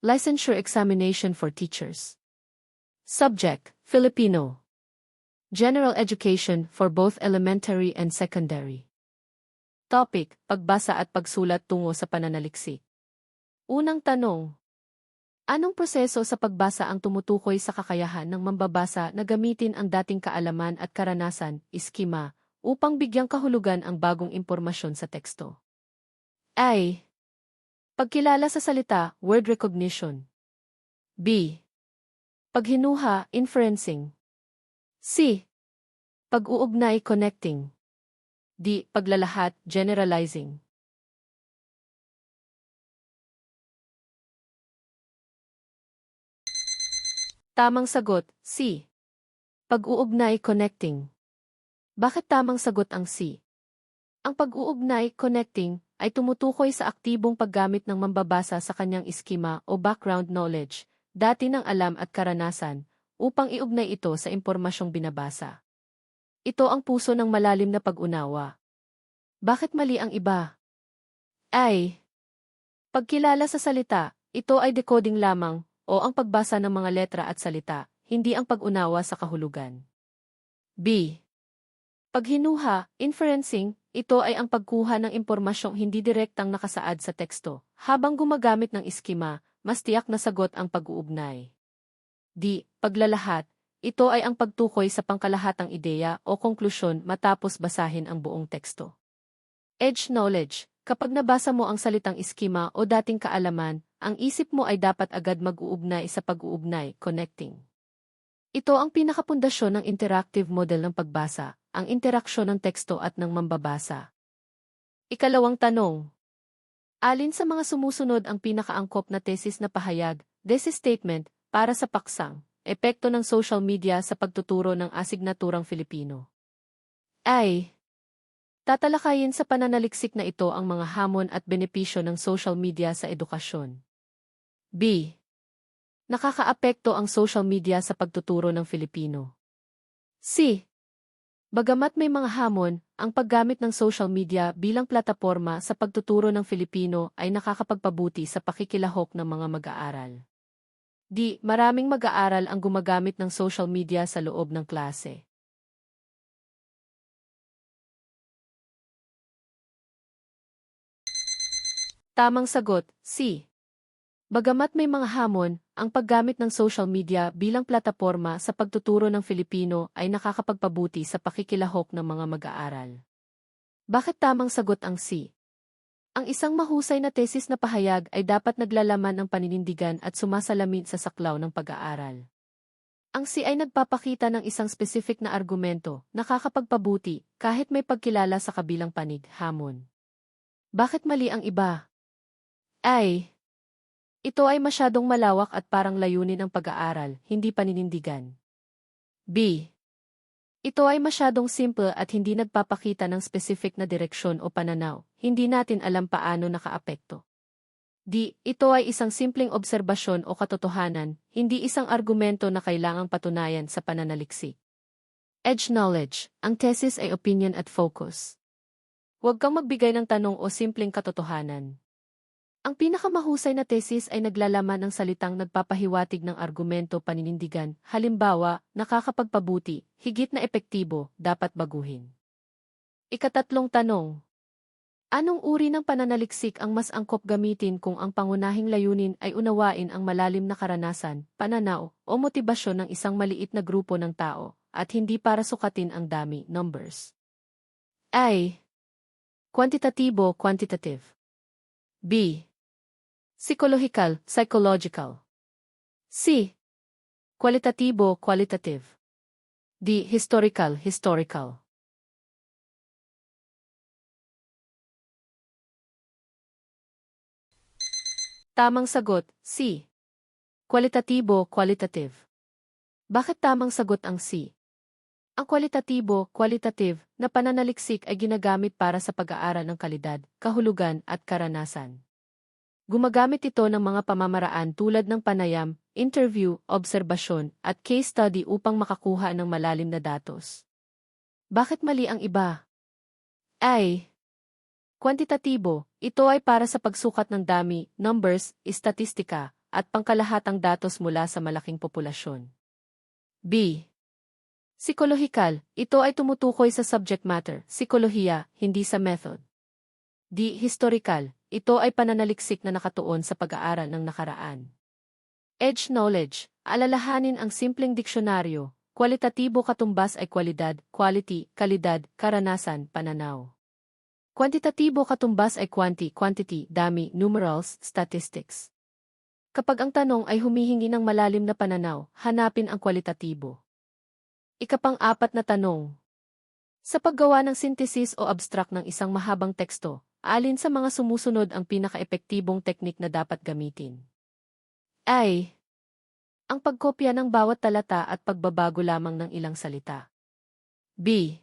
Licensure Examination for Teachers. Subject, Filipino. General Education for both elementary and secondary. Topic, pagbasa at pagsulat tungo sa pananaliksik. Unang tanong. Anong proseso sa pagbasa ang tumutukoy sa kakayahan ng mambabasa na gamitin ang dating kaalaman at karanasan, iskema, upang bigyang kahulugan ang bagong impormasyon sa teksto? A. Pagkilala sa salita, word recognition. B. Paghinuha, inferencing. C. Pag-uugnay, connecting. D. Paglalahat, generalizing. Tamang sagot, C. Pag-uugnay, connecting. Bakit tamang sagot ang C? Ang pag-uugnay, connecting, ay tumutukoy sa aktibong paggamit ng mambabasa sa kanyang iskema o background knowledge, dati ng alam at karanasan, upang iugnay ito sa impormasyong binabasa. Ito ang puso ng malalim na pag-unawa. Bakit mali ang iba? Ay, pagkilala sa salita, ito ay decoding lamang o ang pagbasa ng mga letra at salita, hindi ang pag-unawa sa kahulugan. B. Paghinuha, inferencing, ito ay ang pagkuha ng impormasyong hindi direktang nakasaad sa teksto. Habang gumagamit ng iskema, mas tiyak na sagot ang pag-uugnay. Di, paglalahat, ito ay ang pagtukoy sa pangkalahatang ideya o konklusyon matapos basahin ang buong teksto. Edge knowledge, kapag nabasa mo ang salitang iskema o dating kaalaman, ang isip mo ay dapat agad mag-uugnay sa pag-uugnay, connecting. Ito ang pinakapundasyon ng interactive model ng pagbasa, ang interaksyon ng teksto at ng mambabasa. Ikalawang tanong. Alin sa mga sumusunod ang pinakaangkop na tesis na pahayag, thesis statement, para sa paksang, epekto ng social media sa pagtuturo ng asignaturang Filipino? Ay, tatalakayin sa pananaliksik na ito ang mga hamon at benepisyo ng social media sa edukasyon. B. Nakakaapekto ang social media sa pagtuturo ng Filipino. C. Bagamat may mga hamon, ang paggamit ng social media bilang plataporma sa pagtuturo ng Filipino ay nakakapagpabuti sa pakikilahok ng mga mag-aaral. Di, maraming mag-aaral ang gumagamit ng social media sa loob ng klase. Tamang sagot, C. Bagamat may mga hamon, ang paggamit ng social media bilang plataporma sa pagtuturo ng Filipino ay nakakapagpabuti sa pakikilahok ng mga mag-aaral. Bakit tamang sagot ang C? Ang isang mahusay na tesis na pahayag ay dapat naglalaman ng paninindigan at sumasalamin sa saklaw ng pag-aaral. Ang C ay nagpapakita ng isang specific na argumento, nakakapagpabuti, kahit may pagkilala sa kabilang panig, hamon. Bakit mali ang iba? Ay, ito ay masyadong malawak at parang layunin ang pag-aaral, hindi paninindigan. B. Ito ay masyadong simple at hindi nagpapakita ng specific na direksyon o pananaw, hindi natin alam paano nakaapekto. D. Ito ay isang simpleng obserbasyon o katotohanan, hindi isang argumento na kailangang patunayan sa pananaliksik. Edge knowledge, ang thesis ay opinion at focus. Huwag kang magbigay ng tanong o simpleng katotohanan. Ang pinakamahusay na tesis ay naglalaman ng salitang nagpapahiwatig ng argumento paninindigan, halimbawa, nakakapagpabuti, higit na epektibo, dapat baguhin. Ikatatlong tanong. Anong uri ng pananaliksik ang mas angkop gamitin kung ang pangunahing layunin ay unawain ang malalim na karanasan, pananaw, o motibasyon ng isang maliit na grupo ng tao, at hindi para sukatin ang dami, numbers? Ay. Quantitatibo, quantitative. B. Psychological, psychological. C. Qualitatibo, qualitative. D. Historical, historical. Tamang sagot, C. Qualitatibo, qualitative. Bakit tamang sagot ang C? Ang kwalitatibo, qualitative, na pananaliksik ay ginagamit para sa pag-aaral ng kalidad, kahulugan at karanasan. Gumagamit ito ng mga pamamaraan tulad ng panayam, interview, obserbasyon, at case study upang makakuha ng malalim na datos. Bakit mali ang iba? Ay, Kwantitatibo, ito ay para sa pagsukat ng dami, numbers, istatistika, at pangkalahatang datos mula sa malaking populasyon. B. Psikolohikal, ito ay tumutukoy sa subject matter, psikolohiya, hindi sa method. D. Historical, ito ay pananaliksik na nakatuon sa pag-aaral ng nakaraan. Edge knowledge, alalahanin ang simpleng diksyonaryo, kwalitatibo katumbas ay kwalidad, quality, kalidad, karanasan, pananaw. Kwantitatibo katumbas ay quanti, quantity, dami, numerals, statistics. Kapag ang tanong ay humihingi ng malalim na pananaw, hanapin ang kwalitatibo. Ikapang-apat na tanong. Sa paggawa ng synthesis o abstract ng isang mahabang teksto, alin sa mga sumusunod ang pinaka-epektibong teknik na dapat gamitin? Ay. Ang pagkopya ng bawat talata at pagbabago lamang ng ilang salita. B.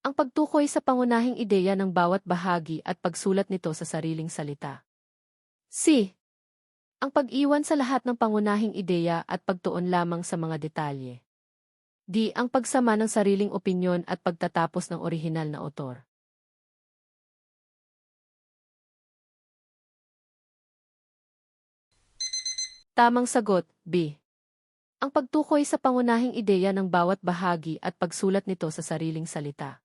Ang pagtukoy sa pangunahing ideya ng bawat bahagi at pagsulat nito sa sariling salita. C. Ang pag-iwan sa lahat ng pangunahing ideya at pagtuon lamang sa mga detalye. D. Ang pagsama ng sariling opinyon at pagtatapos ng orihinal na otor. Tamang sagot, B. Ang pagtukoy sa pangunahing ideya ng bawat bahagi at pagsulat nito sa sariling salita.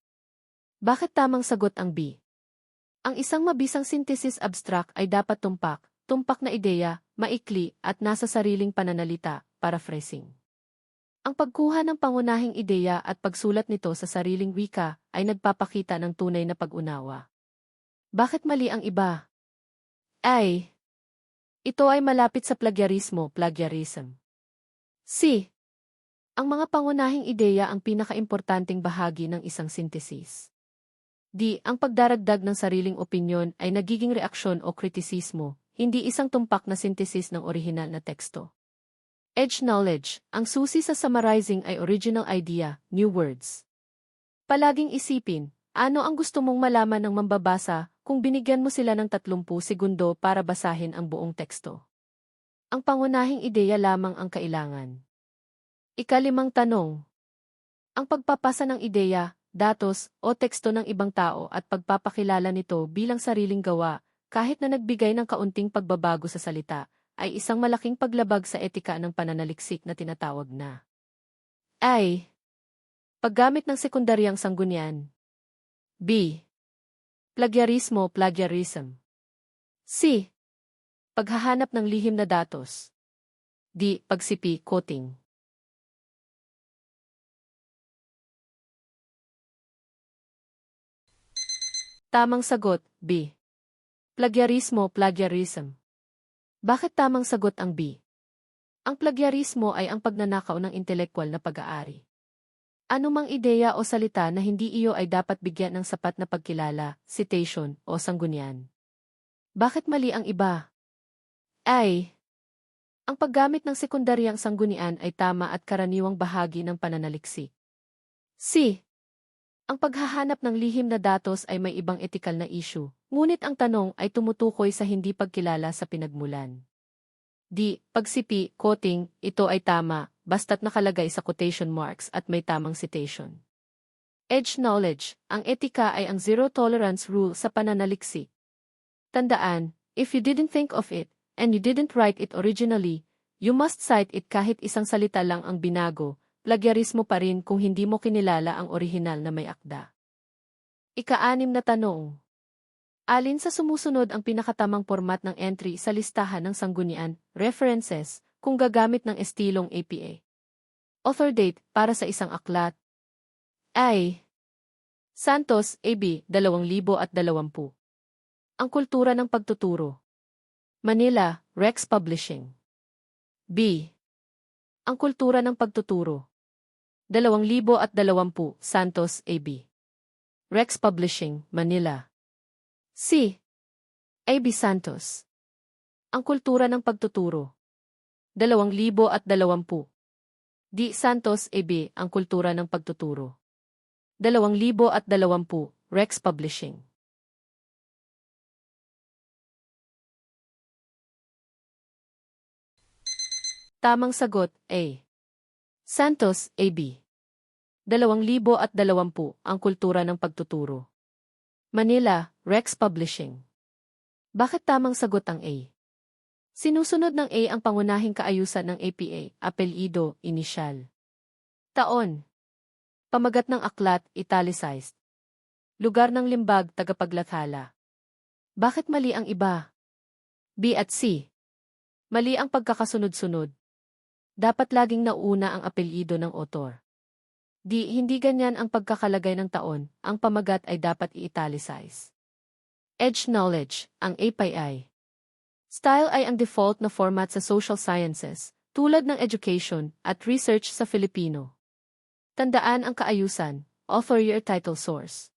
Bakit tamang sagot ang B? Ang isang mabisang synthesis abstract ay dapat tumpak, tumpak na ideya, maikli, at nasa sariling pananalita, paraphrasing. Ang pagkuha ng pangunahing ideya at pagsulat nito sa sariling wika ay nagpapakita ng tunay na pag-unawa. Bakit mali ang iba? Ay, ito ay malapit sa plagiarismo, plagiarism. C. Ang mga pangunahing ideya ang pinakaimportanteng bahagi ng isang synthesis. D. Ang pagdaragdag ng sariling opinyon ay nagiging reaksyon o kritisismo, hindi isang tumpak na synthesis ng orihinal na teksto. Edge knowledge, ang susi sa summarizing ay original idea, new words. Palaging isipin, ano ang gusto mong malaman ng mambabasa kung binigyan mo sila ng 30 segundo para basahin ang buong teksto. Ang pangunahing ideya lamang ang kailangan. Ikalimang tanong. Ang pagpapasa ng ideya, datos, o teksto ng ibang tao at pagpapakilala nito bilang sariling gawa, kahit na nagbigay ng kaunting pagbabago sa salita, ay isang malaking paglabag sa etika ng pananaliksik na tinatawag na ay paggamit ng sekundaryang sanggunian. B. Plagiarismo, plagiarism. C. Paghahanap ng lihim na datos. D. Pagsipi, quoting. Tamang sagot, B. Plagiarismo, plagiarism. Bakit tamang sagot ang B? Ang plagiarismo ay ang pagnanakaw ng intelektual na pag-aari. Anumang ideya o salita na hindi iyo ay dapat bigyan ng sapat na pagkilala, citation, o sanggunian. Bakit mali ang iba? Ay, ang paggamit ng sekundaryang sanggunian ay tama at karaniwang bahagi ng pananaliksik. C. Ang paghahanap ng lihim na datos ay may ibang etikal na issue, ngunit ang tanong ay tumutukoy sa hindi pagkilala sa pinagmulan. D. Pagsipi, quoting, ito ay tama, basta't nakalagay sa quotation marks at may tamang citation. Edge knowledge, ang etika ay ang zero tolerance rule sa pananaliksik. Tandaan, if you didn't think of it, and you didn't write it originally, you must cite it kahit isang salita lang ang binago, plagiarismo pa rin kung hindi mo kinilala ang orihinal na may akda. Ika-anim na tanong. Alin sa sumusunod ang pinakatamang format ng entry sa listahan ng sanggunian, references, kung gagamit ng estilong APA. Author date para sa isang aklat ay Santos, AB, 2020. Ang kultura ng pagtuturo. Manila, Rex Publishing. B. Ang kultura ng pagtuturo. 2020, Santos, AB. Rex Publishing, Manila. C. AB Santos. Ang kultura ng pagtuturo. 2020. Di Santos EB ang kultura ng pagtuturo. 2020 Rex Publishing. Tamang sagot A. Santos AB. 2020 ang kultura ng pagtuturo. Manila, Rex Publishing. Bakit tamang sagot ang A? Sinusunod ng A ang pangunahing kaayusan ng APA, apelido, inisyal. Taon. Pamagat ng aklat, italicized. Lugar ng limbag, tagapaglathala. Bakit mali ang iba? B at C. Mali ang pagkakasunod-sunod. Dapat laging nauna ang apelyido ng otor. D. Hindi ganyan ang pagkakalagay ng taon, ang pamagat ay dapat i-italicize. Edge knowledge, ang API. Style ay ang default na format sa social sciences, tulad ng education at research sa Filipino. Tandaan ang kaayusan, offer your title source.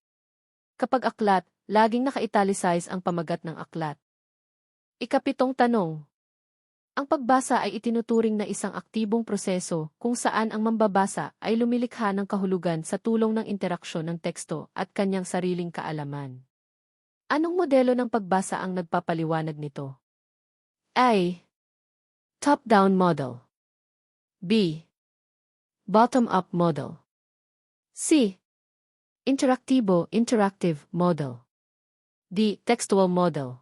Kapag aklat, laging naka-italicize ang pamagat ng aklat. Ikapitong tanong. Ang pagbasa ay itinuturing na isang aktibong proseso kung saan ang mambabasa ay lumilikha ng kahulugan sa tulong ng interaksyon ng teksto at kanyang sariling kaalaman. Anong modelo ng pagbasa ang nagpapaliwanag nito? A. Top-down model. B. Bottom-up model. C. Interaktibo interactive model. D. Textual model.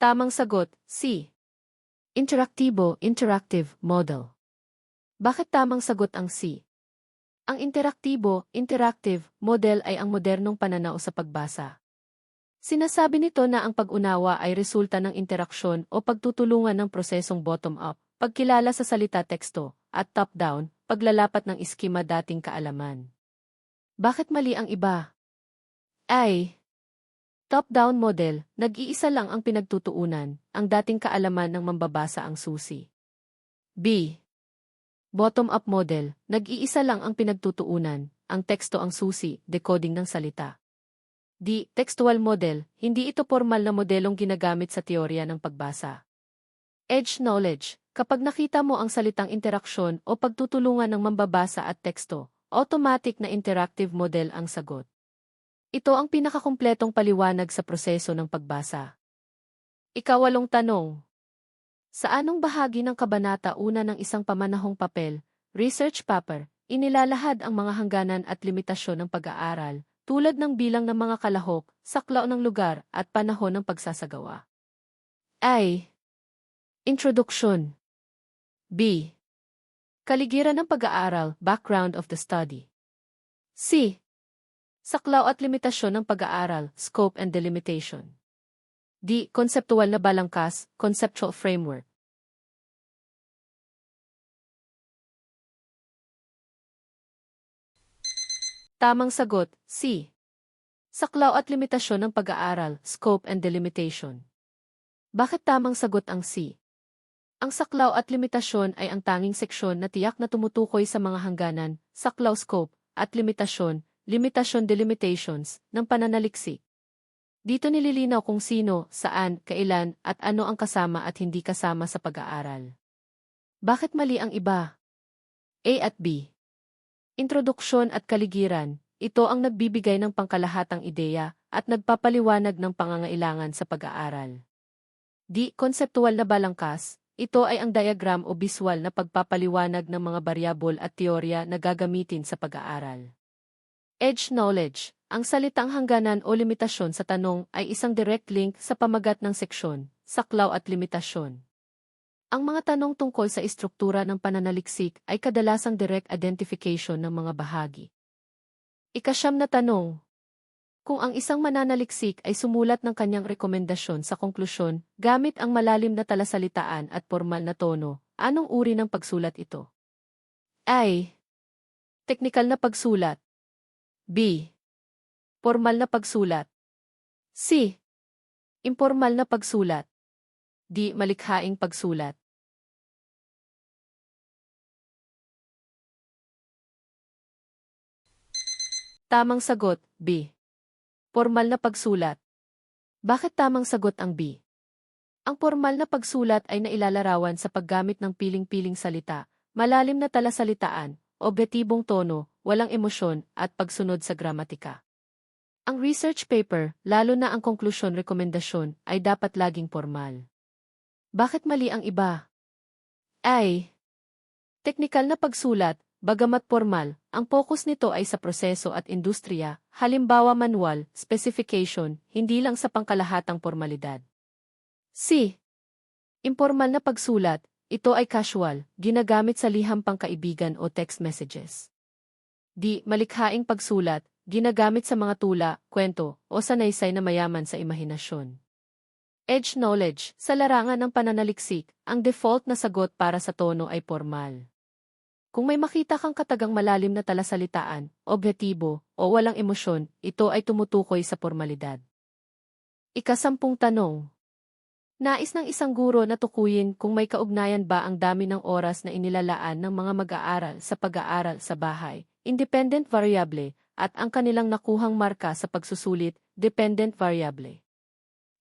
Tamang sagot, C. Interaktibo interactive model. Bakit tamang sagot ang C? Ang interaktibo, interactive, model ay ang modernong pananaw sa pagbasa. Sinasabi nito na ang pag-unawa ay resulta ng interaksyon o pagtutulungan ng prosesong bottom-up, pagkilala sa salita teksto, at top-down, paglalapat ng iskema dating kaalaman. Bakit mali ang iba? Ay, top-down model, nag-iisa lang ang pinagtutuunan, ang dating kaalaman ng mambabasa ang susi. B. Bottom-up model, nag-iisa lang ang pinagtutuunan, ang teksto ang susi, decoding ng salita. D. Textual model, hindi ito formal na modelong ginagamit sa teorya ng pagbasa. Edge knowledge, kapag nakita mo ang salitang interaksyon o pagtutulungan ng mambabasa at teksto, automatic na interactive model ang sagot. Ito ang pinakakumpletong paliwanag sa proseso ng pagbasa. Ikawalong tanong. Sa anong bahagi ng kabanata una ng isang pamanahong papel, research paper, inilalahad ang mga hangganan at limitasyon ng pag-aaral, tulad ng bilang ng mga kalahok, saklaw ng lugar, at panahon ng pagsasagawa. A. Introduction B. Kaligiran ng pag-aaral, background of the study. C. Saklaw at limitasyon ng pag-aaral, scope and delimitation. D. Konseptual na balangkas, conceptual framework. Tamang sagot, C. Saklaw at limitasyon ng pag-aaral, scope and delimitation. Bakit tamang sagot ang C? Ang saklaw at limitasyon ay ang tanging seksyon na tiyak na tumutukoy sa mga hangganan, saklaw scope, at limitasyon, limitasyon delimitations, ng pananaliksik. Dito nililinaw kung sino, saan, kailan, at ano ang kasama at hindi kasama sa pag-aaral. Bakit mali ang iba? A at B. Introduksyon at kaligiran, ito ang nagbibigay ng pangkalahatang ideya at nagpapaliwanag ng pangangailangan sa pag-aaral. Di konseptual na balangkas, ito ay ang diagram o visual na pagpapaliwanag ng mga variable at teorya na gagamitin sa pag-aaral. Edge knowledge, ang salitang hangganan o limitasyon sa tanong ay isang direct link sa pamagat ng seksyon, saklaw at limitasyon. Ang mga tanong tungkol sa istruktura ng pananaliksik ay kadalasang direct identification ng mga bahagi. Ikasyam na tanong. Kung ang isang mananaliksik ay sumulat ng kanyang rekomendasyon sa konklusyon gamit ang malalim na talasalitaan at formal na tono, anong uri ng pagsulat ito? A. Teknikal na pagsulat. B. Formal na pagsulat. C. Informal na pagsulat. D. Malikhaing pagsulat. Tamang sagot, B. Formal na pagsulat. Bakit tamang sagot ang B? Ang formal na pagsulat ay nailalarawan sa paggamit ng piling-piling salita, malalim na talasalitaan, objetibong tono, walang emosyon, at pagsunod sa gramatika. Ang research paper, lalo na ang konklusyon rekomendasyon, ay dapat laging formal. Bakit mali ang iba? A. Teknikal na pagsulat, bagamat formal, ang focus nito ay sa proseso at industriya, halimbawa manual, specification, hindi lang sa pangkalahatang formalidad. C. Informal na pagsulat, ito ay casual, ginagamit sa liham pangkaibigan o text messages. D. Malikhaing pagsulat, ginagamit sa mga tula, kwento, o sanaysay na mayaman sa imahinasyon. Edge knowledge, sa larangan ng pananaliksik, ang default na sagot para sa tono ay formal. Kung may makita kang katagang malalim na talasalitaan, objektibo, o walang emosyon, ito ay tumutukoy sa formalidad. Ikasampung tanong. Nais ng isang guro na tukuyin kung may kaugnayan ba ang dami ng oras na inilalaan ng mga mag-aaral sa pag-aaral sa bahay, independent variable, at ang kanilang nakuhang marka sa pagsusulit, dependent variable.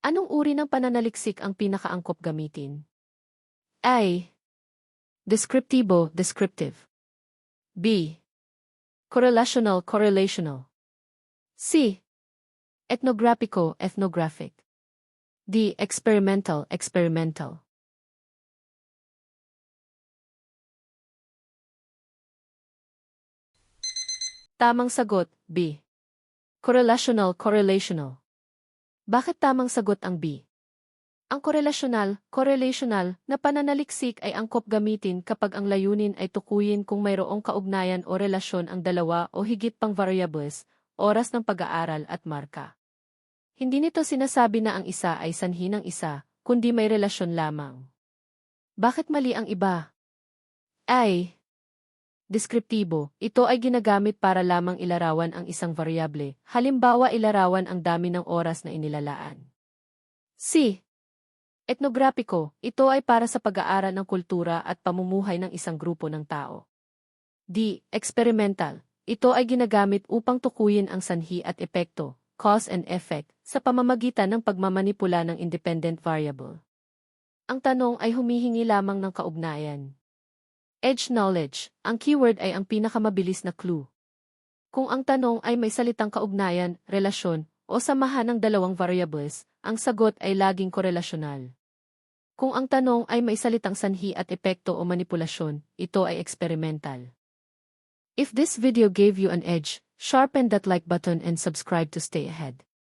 Anong uri ng pananaliksik ang pinakaangkop gamitin? A. Descriptibo, descriptive. B. Correlational, correlational. C. Ethnographico, ethnographic. D. Experimental, experimental. Tamang sagot, B. Correlational, correlational. Bakit tamang sagot ang B? Ang korelasyonal, correlational, na pananaliksik ay angkop gamitin kapag ang layunin ay tukuyin kung mayroong kaugnayan o relasyon ang dalawa o higit pang variables, oras ng pag-aaral at marka. Hindi nito sinasabi na ang isa ay sanhi ng isa, kundi may relasyon lamang. Bakit mali ang iba? Ay, deskriptibo, ito ay ginagamit para lamang ilarawan ang isang variable, halimbawa ilarawan ang dami ng oras na inilalaan. C. Etnograpiko, ito ay para sa pag-aaral ng kultura at pamumuhay ng isang grupo ng tao. D. Experimental, ito ay ginagamit upang tukuyin ang sanhi at epekto, cause and effect, sa pamamagitan ng pagmamanipula ng independent variable. Ang tanong ay humihingi lamang ng kaugnayan. Edge knowledge, ang keyword ay ang pinakamabilis na clue. Kung ang tanong ay may salitang kaugnayan, relasyon, o samahan ng dalawang variables, ang sagot ay laging korelasyonal. Kung ang tanong ay may salitang sanhi at epekto o manipulasyon, ito ay experimental. If this video gave you an edge, sharpen that like button and subscribe to stay ahead.